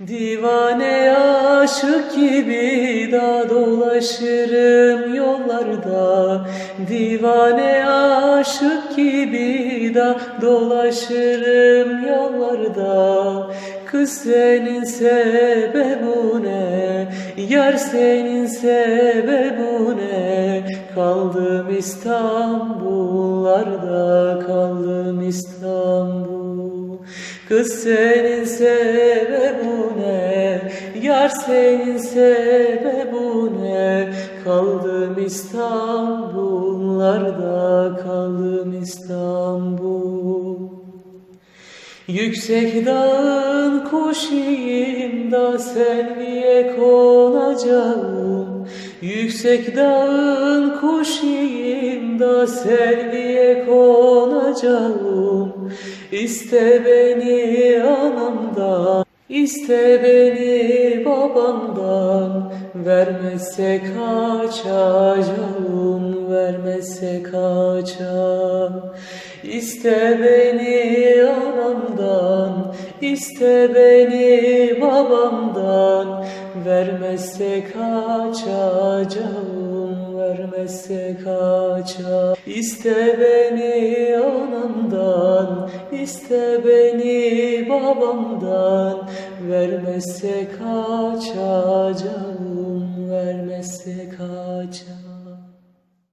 Divane aşık gibi da dolaşırım yollarda Divane aşık gibi da dolaşırım yollarda Kız senin sebebu ne? Yar senin sebebu ne? Kaldım İstanbullarda, kaldım İstanbul. Kız senin sebebu ne? Yar senin sebebu ne? Kaldım İstanbullarda, kaldım İstanbul. Yüksek dağın kuşuyum da selviye konacağım Yüksek dağın kuşuyum da selviye konacağım İste beni anamdan İste beni babamdan Vermezse kaçacağım Vermezse kaçacağım. İste beni anamdan iste beni babamdan Vermezse kaçacağım Vermezse kaçacağım. İste beni anamdan iste beni babamdan. Vermezse kaçacağım Vermezse kaçacağım